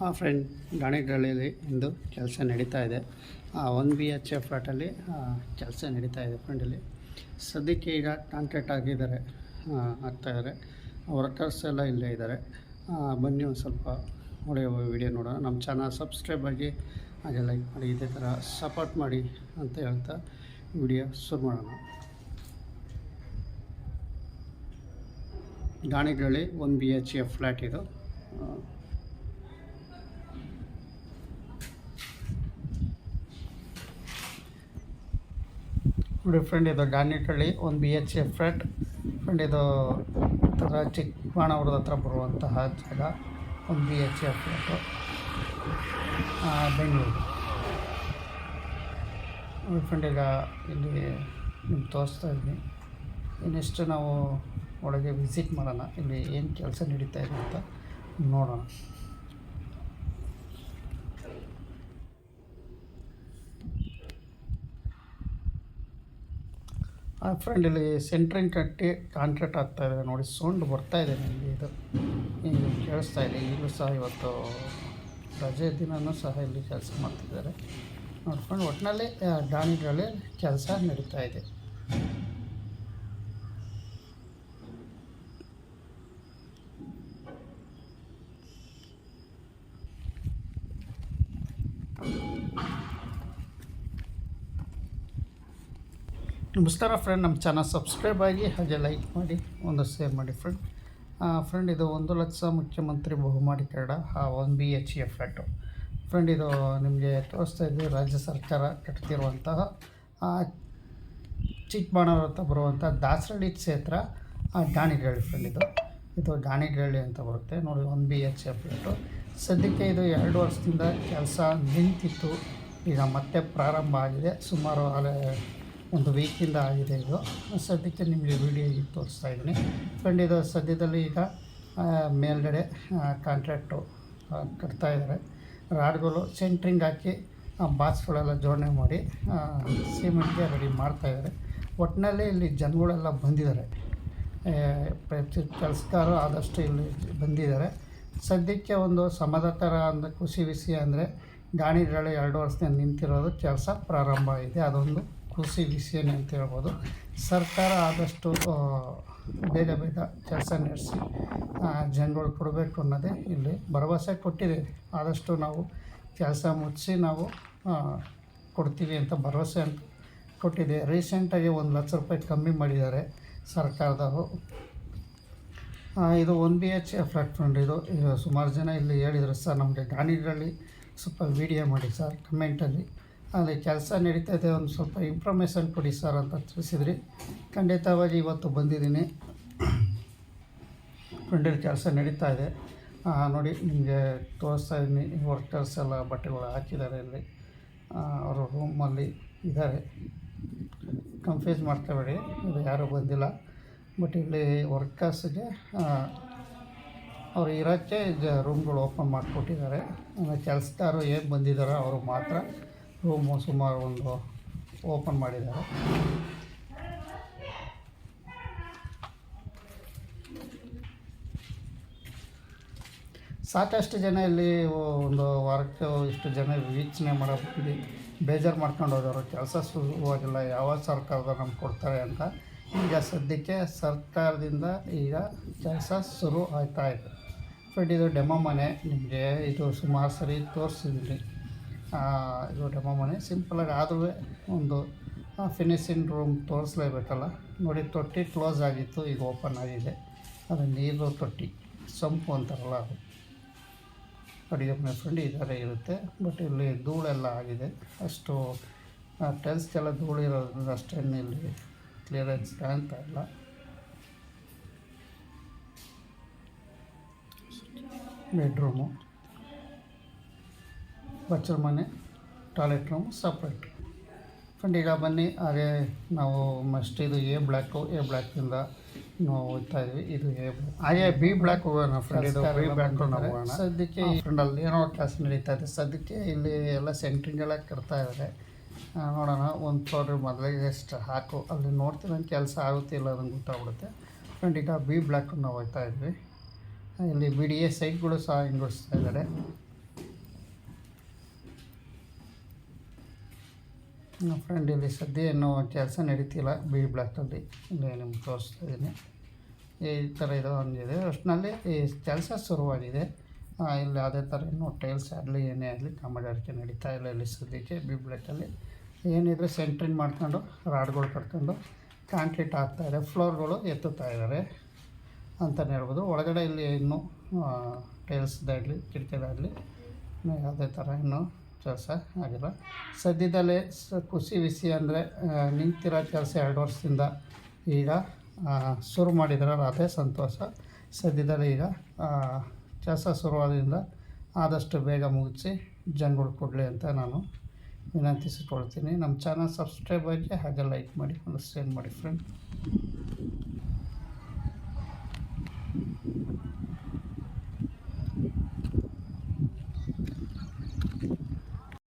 ಹಾಂ ಫ್ರೆಂಡ್ ದಾಣಿಗಳ್ಳಿಯಲ್ಲಿ ಇಂದು ಕೆಲಸ ನಡೀತಾ ಇದೆ. ಒನ್ ಬಿ ಎಚ್ ಎಫ್ ಫ್ಲಾಟಲ್ಲಿ ಕೆಲಸ ನಡೀತಾ ಇದೆ ಫ್ರೆಂಡಲ್ಲಿ ಸದ್ಯಕ್ಕೆ ಈಗ ಕಾಂಟ್ರಾಕ್ಟ್ ಆಗಿದ್ದಾರೆ ಆಗ್ತಾಯಿದ್ದಾರೆ ವರ್ಕರ್ಸ್ ಎಲ್ಲ ಇಲ್ಲೇ ಇದ್ದಾರೆ. ಬನ್ನಿ ಒಂದು ಸ್ವಲ್ಪ ಹೊಡೆಯುವ ವಿಡಿಯೋ ನೋಡೋಣ. ನಮ್ಮ ಚಾನಲ್ ಸಬ್ಸ್ಕ್ರೈಬ್ ಆಗಿ ಹಾಗೆ ಲೈಕ್ ಮಾಡಿ, ಇದೇ ಥರ ಸಪೋರ್ಟ್ ಮಾಡಿ ಅಂತ ಹೇಳ್ತಾ ವಿಡಿಯೋ ಶುರು ಮಾಡೋಣ. ಗಾಣಿಗಳಲ್ಲಿ one B H F flat ಇದು. ನೋಡಿ ಫ್ರೆಂಡ್, ಇದು ಗಾಣಿಕಳ್ಳಿ ಒಂದು B H F flat friend ಇದು ಥರ ಚಿಕ್ಕಬಾಣವ್ರದ ಹತ್ರ ಬರುವಂತಹ ಜಾಗ, ಒಂದು B H F flat Bengaluru. ನೋಡಿ ಫ್ರೆಂಡ್ ಈಗ ಇಲ್ಲಿ ನಿಮ್ಗೆ ತೋರಿಸ್ತಾ ಇದ್ದೀನಿ. ಇನ್ನೆಷ್ಟು ನಾವು ಒಳಗೆ ವಿಸಿಟ್ ಮಾಡೋಣ, ಇಲ್ಲಿ ಏನು ಕೆಲಸ ನಡೀತಾ ಇದೆ ಅಂತ ನೋಡೋಣ. ಫ್ರೆಂಡ್ ಇಲ್ಲಿ ಸೆಂಟ್ರಿಂಗ್ ಕಟ್ಟಿ ಕಾಂಕ್ರೀಟ್ ಆಗ್ತಾ ಇದೆ ನೋಡಿ, ಸೌಂಡ್ ಬರ್ತಾ ಇದೆ ನನಗೆ ಇದು. ಈಗ ಕೇಳಿಸ್ತಾ ಇದೆ. ಈಗಲೂ ಸಹ ಇವತ್ತು ರಜೆ ದಿನವೂ ಸಹ ಇಲ್ಲಿ ಕೆಲಸ ಮಾಡ್ತಿದ್ದಾರೆ. ನೋಡ್ಕೊಂಡು ಒಟ್ಟಿನಲ್ಲಿ ದಾಣಿಗಳಲ್ಲಿ ಕೆಲಸ ನಡೀತಾ ಇದೆ. ನಮಸ್ಕಾರ ಫ್ರೆಂಡ್ ನಮ್ಮ ಚಾನಲ್ ಸಬ್ಸ್ಕ್ರೈಬ್ ಆಗಿ ಹಾಗೆ ಲೈಕ್ ಮಾಡಿ ಒಂದು ಶೇರ್ ಮಾಡಿ ಫ್ರೆಂಡ್ ಫ್ರೆಂಡ್ ಇದು ಒಂದು ಲಕ್ಷ ಮುಖ್ಯಮಂತ್ರಿ ಬಹುಮಾಡಿ ಆ one B H F flat friend ಇದು ನಿಮಗೆ ತೋರಿಸ್ತಾ ಇದ್ದೀವಿ ರಾಜ್ಯ ಸರ್ಕಾರ ಕಟ್ತಿರುವಂತಹ ಚಿಕ್ಕಬಾಣವ್ರ ಹತ್ರ ಬರುವಂಥ ದಾಸರಳ್ಳಿ ಕ್ಷೇತ್ರ ಆ, ದಾಣಿಗಳ್ಳಿ ಫ್ರೆಂಡ್ ಇದು. ಇದು ದಾಣಿಗಳ್ಳಿ ಅಂತ ಬರುತ್ತೆ. ನೋಡಿ one B H F flat ಸದ್ಯಕ್ಕೆ ಇದು ಎರಡು ವರ್ಷದಿಂದ ಕೆಲಸ ನಿಂತಿತ್ತು. ಈಗ ಮತ್ತೆ ಪ್ರಾರಂಭ ಆಗಿದೆ. ಸುಮಾರು ಅಲೆ ಒಂದು ವೀಕಿಂದ ಆಗಿದೆ ಇದು. ಸದ್ಯಕ್ಕೆ ನಿಮಗೆ ವಿಡಿಯೋ ಈಗ ತೋರಿಸ್ತಾ ಇದ್ದೀನಿ. ಫ್ರೆಂಡ್ ಇದು ಸದ್ಯದಲ್ಲಿ ಈಗ ಮೇಲ್ಗಡೆ ಕಾಂಟ್ರಾಕ್ಟು ಕಟ್ತಾ ಇದ್ದಾರೆ. ರಾಡ್ಗಳು ಸೆಂಟ್ರಿಂಗ್ ಹಾಕಿ ಬಾಕ್ಸ್ಗಳೆಲ್ಲ ಜೋಡಣೆ ಮಾಡಿ ಸಿಮೆಂಟ್ಗೆ ರೆಡಿ ಮಾಡ್ತಾಯಿದ್ದಾರೆ ಒಟ್ಟಿನಲ್ಲಿ ಇಲ್ಲಿ ಜನಗಳೆಲ್ಲ ಬಂದಿದ್ದಾರೆ. ಪ್ರತಿ ಕೆಲಸಗಾರರು ಆದಷ್ಟು ಇಲ್ಲಿ ಬಂದಿದ್ದಾರೆ. ಸದ್ಯಕ್ಕೆ ಒಂದು ಸಮಾಧಾನಕರ ಅಂದರೆ ಖುಷಿ ವಿಷಯ ಅಂದರೆ ಗಾಣಿಗಳು ಎರಡು ವರ್ಷದಿಂದ ನಿಂತಿರೋದು ಕೆಲಸ ಪ್ರಾರಂಭ ಆಗಿದೆ. ಅದೊಂದು ಖುಷಿ ವಿಷಯನೇ ಅಂತ ಹೇಳ್ಬೋದು. ಸರ್ಕಾರ ಆದಷ್ಟು ಬೇಗ ಬೇಗ ಕೆಲಸ ನಡೆಸಿ ಜನಗಳು ಕೊಡಬೇಕು ಅನ್ನೋದೇ ಇಲ್ಲಿ ಭರವಸೆ ಕೊಟ್ಟಿದೆ. ಆದಷ್ಟು ನಾವು ಕೆಲಸ ಮುಚ್ಚಿ ನಾವು ಕೊಡ್ತೀವಿ ಅಂತ ಭರವಸೆ ಅಂತ ಕೊಟ್ಟಿದೆ. ರೀಸೆಂಟಾಗಿ ಒಂದು ಲಕ್ಷ ರೂಪಾಯಿ ಕಮ್ಮಿ ಮಾಡಿದ್ದಾರೆ ಸರ್ಕಾರದವರು. ಇದು ಒನ್ ಬಿ ಎಚ್ ಫ್ಲಾಟ್ ಇದು. ಇದು ಸುಮಾರು ಜನ ಇಲ್ಲಿ ಹೇಳಿದರು, ಸರ್, ನಮಗೆ ಗಾಣಿಗಳಲ್ಲಿ ಸ್ವಲ್ಪ ವಿಡಿಯೋ ಮಾಡಿ ಸರ್ ಕಮೆಂಟಲ್ಲಿ ಅಲ್ಲಿ ಕೆಲಸ ನಡೀತಾ ಇದೆ ಒಂದು ಸ್ವಲ್ಪ ಇನ್ಫಾರ್ಮೇಷನ್ ಕೊಡಿ ಸರ್ ಅಂತ ತಿಳಿಸಿದ್ರಿ. ಖಂಡಿತವಾಗಿ ಇವತ್ತು ಬಂದಿದ್ದೀನಿ. ಫ್ರೆಂಡಲ್ಲಿ ಕೆಲಸ ನಡೀತಾ ಇದೆ. ನೋಡಿ, ನಿಮಗೆ ತೋರಿಸ್ತಾ ಇದ್ದೀನಿ ವರ್ಕರ್ಸ್ ಎಲ್ಲ ಬಟ್ಟೆಗಳು ಹಾಕಿದ್ದಾರೆ ಇಲ್ಲಿ. ಅವರು ರೂಮಲ್ಲಿ ಇದ್ದಾರೆ. ಕನ್ಫ್ಯೂಸ್ ಮಾಡ್ತಾಬೇಡಿ ಇದು ಯಾರೂ ಬಂದಿಲ್ಲ. ಬಟ್ ಇಲ್ಲಿ ವರ್ಕರ್ಸ್ಗೆ ಅವ್ರು ಇರೋಕ್ಕೆ ರೂಮ್ಗಳು ಓಪನ್ ಮಾಡಿಕೊಟ್ಟಿದ್ದಾರೆ. ಕೆಲಸದಾರು ಏನು ಬಂದಿದ್ದಾರೋ ಅವರು ಮಾತ್ರ ರೂಮು ಸುಮಾರು ಒಂದು ಓಪನ್ ಮಾಡಿದ್ದಾರೆ. ಸಾಕಷ್ಟು ಜನ ಇಲ್ಲಿ ಒಂದು ವಾರಕ್ಕೆ ಇಷ್ಟು ಜನ ವೀಕ್ಷಣೆ ಮಾಡೋದು ಬೇಜಾರು ಮಾಡ್ಕೊಂಡು ಹೋದವರು. ಕೆಲಸ ಶುರುವಾಗಿಲ್ಲ ಯಾವ ಸರ್ಕಾರದ ನಮ್ಗೆ ಕೊಡ್ತಾರೆ ಅಂತ. ಈಗ ಸದ್ಯಕ್ಕೆ ಸರ್ಕಾರದಿಂದ ಈಗ ಕೆಲಸ ಶುರು ಆಗ್ತಾ ಇದೆ. ಬಟ್ ಇದು ಡೆಮೋ ಮನೆ. ನಿಮಗೆ ಇದು ಸುಮಾರು ಸರಿ ತೋರಿಸಿದ್ದೀನಿ. ಇದು ಡೆಮೋ ಮನೆ. ಸಿಂಪಲಾಗಿ ಆದರೂ ಒಂದು ಫಿನಿಶಿಂಗ್ ರೂಮ್ ತೋರಿಸ್ಲೇಬೇಕಲ್ಲ. ನೋಡಿ, ತೊಟ್ಟಿ ಕ್ಲೋಸ್ ಆಗಿತ್ತು, ಈಗ ಓಪನ್ ಆಗಿದೆ. ಅದು ನೀರು ತೊಟ್ಟಿ, ಸಂಪು ಅಂತಾರಲ್ಲ ಅದು. ಅಡುಗೆ ಮನೆ ಫ್ರೆಂಡ್ ಥರ ಇರುತ್ತೆ. ಬಟ್ ಇಲ್ಲಿ ಧೂಳೆಲ್ಲ ಆಗಿದೆ. ಅಷ್ಟು ಟೆಲ್ಸ್ಗೆಲ್ಲ ಧೂಳು ಇರೋದ್ರಿಂದ ಅಷ್ಟೇನು ಇಲ್ಲಿ ಕ್ಲಿಯರೆನ್ಸ್ ಕಾಣ್ತಾ ಇಲ್ಲ. ಬೆಡ್ರೂಮು ಬಚ್ಚಲ ಮನೆ ಟಾಯ್ಲೆಟ್ ರೂಮ್ ಸಪ್ರೇಟ್. ಫ್ರೆಂಡ್ ಈಗ ಬನ್ನಿ ಅದೇ ನಾವು ಮಸ್ಟ್ ಇದು ಎ ಬ್ಲ್ಯಾಕು ಎ ಬ್ಲ್ಯಾಕಿಂದ ನಾವು ಹೋಗ್ತಾ ಇದ್ವಿ. ಇದು ಎ ಬ್ಲ್ಯಾಕ್ ಹಾಗೆ ಬಿ ಬ್ಲ್ಯಾಕ್ ಹೋಗೋಣ ಫ್ರೆಂಡ್ ಇದು ಬಿ ಬ್ಲ್ಯಾಕ್ ನಾವು ಹೋಗೋಣ. ಸದ್ಯಕ್ಕೆ ಫ್ರೆಂಡ್ ಅಲ್ಲಿ ಏನೋ ಕ್ಲಾಸ್ ನಡೀತಾ ಇದೆ. ಸದ್ಯಕ್ಕೆ ಇಲ್ಲಿ ಎಲ್ಲ ಸೆಂಟ್ರಿಂಗ್ ಎಲ್ಲ ಕಟ್ತಾ ಇದ್ದಾರೆ. ನೋಡೋಣ ಒಂದು ಫ್ಲೋರ್ ಮೊದಲಿಗೆ ಎಷ್ಟು ಹಾಕು. ಅಲ್ಲಿ ನೋಡ್ತೀನಿ ನನ್ನ ಕೆಲಸ ಆಗುತ್ತೆ ಇಲ್ಲ ಅದನ್ನು ಗೊತ್ತಾಗ್ಬಿಡುತ್ತೆ. ಫ್ರೆಂಡ್ ಈಗ ಬಿ ಬ್ಲ್ಯಾಕ್ ನಾವು ಹೋಗ್ತಾ ಇದ್ವಿ. ಇಲ್ಲಿ ಬಿ ಡಿ ಎ ಸೈಟ್ಗಳು ಸಹ ಹಿಂಗಿಸ್ತಾ ಇದ್ದಾರೆ. ಫ್ರೆಂಡ್ ಇಲ್ಲಿ ಸದ್ಯ ಇನ್ನೂ ಕೆಲಸ ನಡೀತಿಲ್ಲ ಬಿ ಬ್ಲಾಕಲ್ಲಿ ಇಲ್ಲಿ ನಿಮ್ಗೆ ತೋರಿಸ್ತಾ ಇದ್ದೀನಿ. ಈ ಥರ ಇದು ಒಂದಿದೆ. ಅಷ್ಟಿನಲ್ಲಿ ಈ ಕೆಲಸ ಶುರುವಾಗಿದೆ. ಇಲ್ಲಿ ಅದೇ ಥರ ಇನ್ನೂ ಟೈಲ್ಸ್ ಆಗಲಿ, ಏನೇ ಆಗಲಿ, ಕಾಮಗಾರಿಕೆ ನಡೀತಾ ಇಲ್ಲ ಇಲ್ಲಿ ಸದ್ಯಕ್ಕೆ. ಬಿ ಬ್ಲಾಕಲ್ಲಿ ಏನಿದ್ರೆ ಸೆಂಟ್ರಿಂಗ್ ಮಾಡ್ಕೊಂಡು, ರಾಡ್ಗಳು ಕಟ್ಕೊಂಡು ಕಾಂಕ್ರೀಟ್ ಹಾಕ್ತಾಯಿದೆ ಫ್ಲೋರ್ಗಳು ಎತ್ತುತ್ತಾ ಇದ್ದಾರೆ ಅಂತಲೇ ಹೇಳ್ಬೋದು. ಒಳಗಡೆ ಇಲ್ಲಿ ಇನ್ನೂ ಟೈಲ್ಸ್ದಾಗಲಿ ಕಿಟಕಿದಾಗಲಿ ಯಾವುದೇ ಥರ ಇನ್ನೂ ಕೆಲಸ ಆಗಿಲ್ಲ. ಸದ್ಯದಲ್ಲೇ ಸ ಖುಷಿ ವಿಷಯ ಅಂದರೆ ನಿಂತಿರೋ ಕೆಲಸ ಎರಡು ವರ್ಷದಿಂದ ಈಗ ಶುರು ಮಾಡಿದ್ರಲ್ಲ ಅದೇ ಸಂತೋಷ. ಸದ್ಯದಲ್ಲೇ ಈಗ ಕೆಲಸ ಶುರುವಾದ್ರಿಂದ ಆದಷ್ಟು ಬೇಗ ಮುಗಿಸಿ ಜನಗಳು ಕೊಡಲಿ ಅಂತ ನಾನು ವಿನಂತಿಸಿಕೊಳ್ತೀನಿ. ನಮ್ಮ ಚಾನಲ್ ಸಬ್ಸ್ಕ್ರೈಬ್ ಆಗಿ ಹಾಗೆ ಲೈಕ್ ಮಾಡಿ, ಒಂದು ಶೇರ್ ಮಾಡಿ ಫ್ರೆಂಡ್